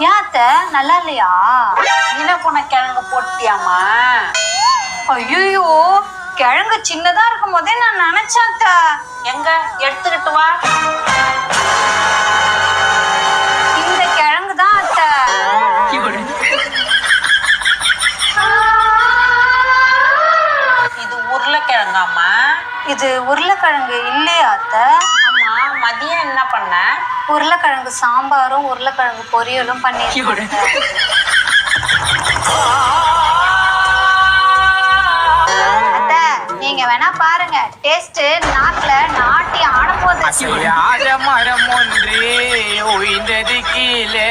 ஏன் அத்தை? நல்லா இல்லையா? வீணா போன கிழங்கு போட்டியாமா ஐயோ கிழங்கு சின்னதா இருக்கும் போதே நான் நினைச்சேன் எங்க? எடுத்துக்கிட்டு வா. இந்த கிழங்கு தான் அத்தை. இது உருளைக்கிழங்காமா இது உருளைக்கிழங்கு இல்லையா அத்தை? என்ன பண்ண? உருளைக்கிழங்கு சாம்பாரும் உருளைக்கிழங்கு பொரியலும் பண்ணிருக்கேன் அத்தை நீங்க வேணா பாருங்க. டேஸ்ட் நாக்குல நாட்டி ஆட போகுது. அசையாத மரம் ஒன்று உயிர்ந்தது கீழே.